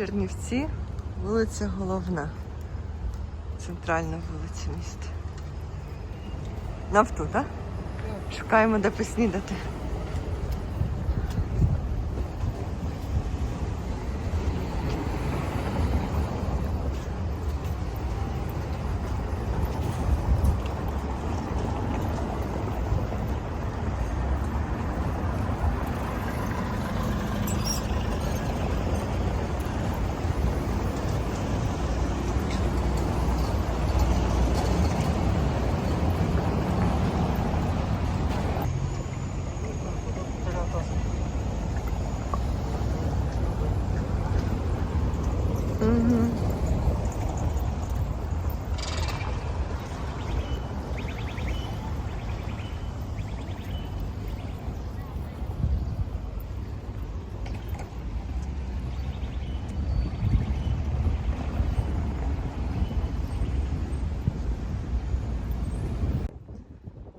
Чернівці, вулиця Головна. Центральна вулиця міста. Нафту, так? Шукаємо, де поснідати.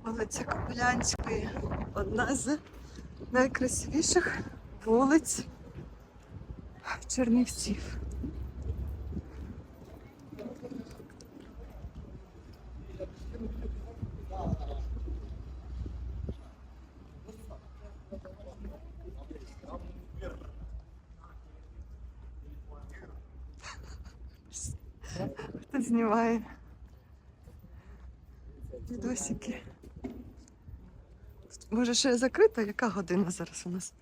Вулиця Кобилянської одна з найкрасивіших вулиць Чернівців. Знімає відосики. Може, ще закрита? Яка година зараз у нас?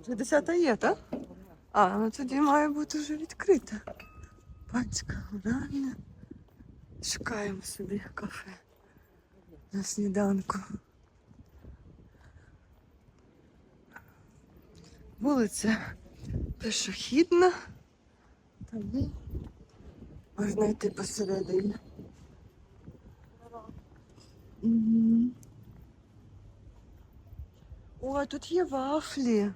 Вже 10 є, так? А, ну тоді має бути вже відкрита. Панська гуральня. Шукаємо собі кафе на сніданку. Вулиця пішохідна. Тому можна йти посередині. Угу. О, тут є вафлі.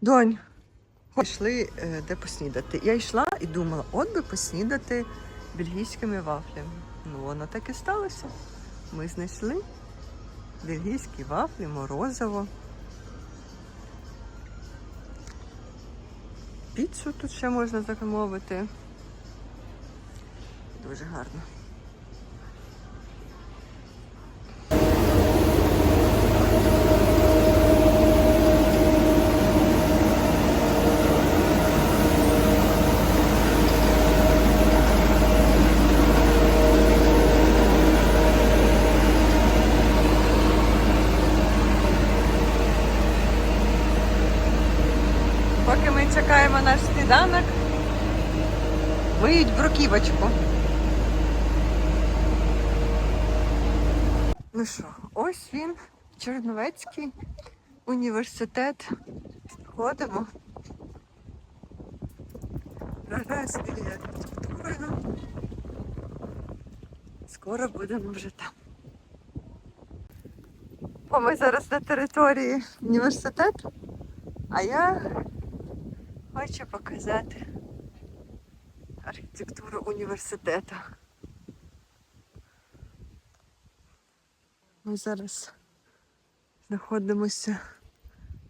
Донь, пішли е, де поснідати. Я йшла і думала, от би поснідати бельгійськими вафлями. Ну, воно так і сталося. Ми знайшли бельгійські вафлі, морозиво. Піцу тут ще можна замовити. Дуже гарно. Поки ми чекаємо наш сніданок, миють бруківочку. Ну що, ось він, Черновецький університет. Ходимо. Вражаю собі архітектурою. Скоро будемо вже там. О, ми зараз на території університету, а я хочу показати архітектуру університету. Ми зараз знаходимося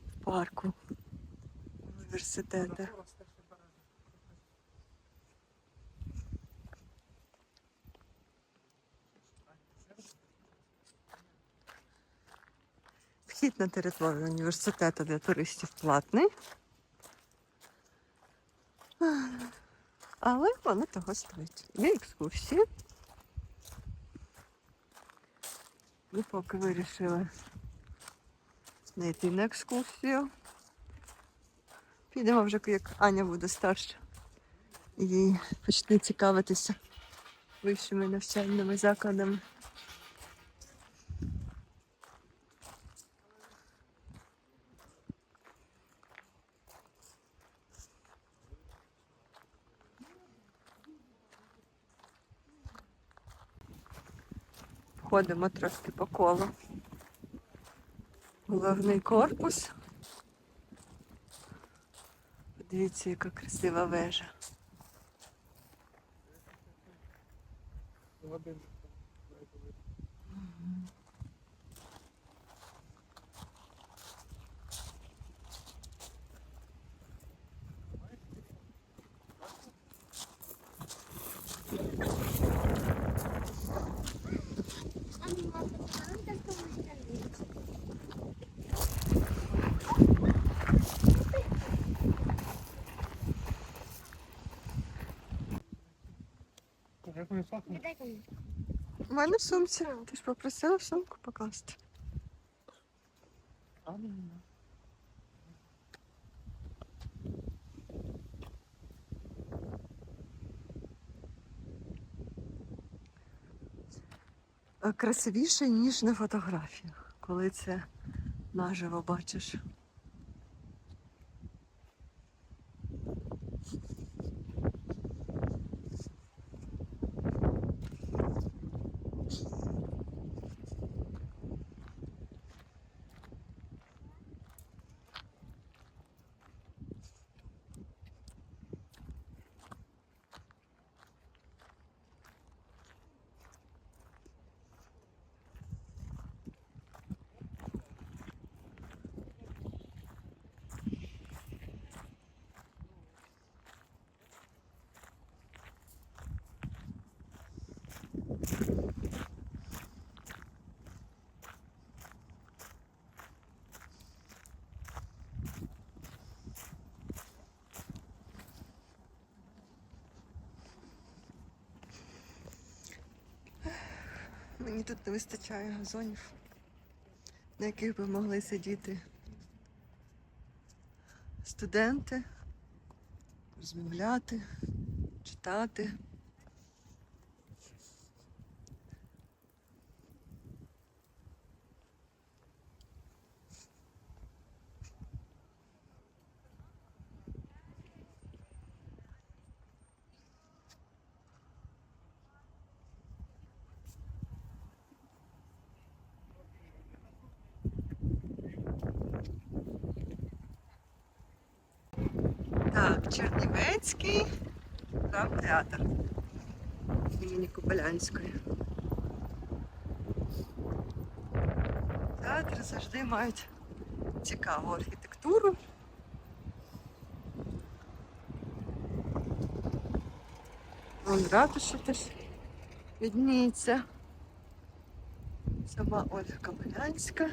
в парку університету. Вхід на територію університету для туристів платний. Але воно того стоїть. Є екскурсії. Ми поки вирішили не йти на екскурсію. Підемо вже, як Аня буде старша. І почне цікавитися вищими навчальними закладами. Ходимо трошки по колу. Головний корпус. Подивіться, яка красива вежа. Як вони сохнуть? У мене в сумці. Ти ж попросила сумку покласти. Красивіше, ніж на фотографіях, коли це наживо бачиш. Мені тут не вистачає газонів, на яких би могли сидіти студенти, розмовляти, читати. Чернівецький драмтеатр імені Кобилянської. Театри завжди мають цікаву архітектуру. Вон ратуша теж відніється. Сама Ольга Кобилянська.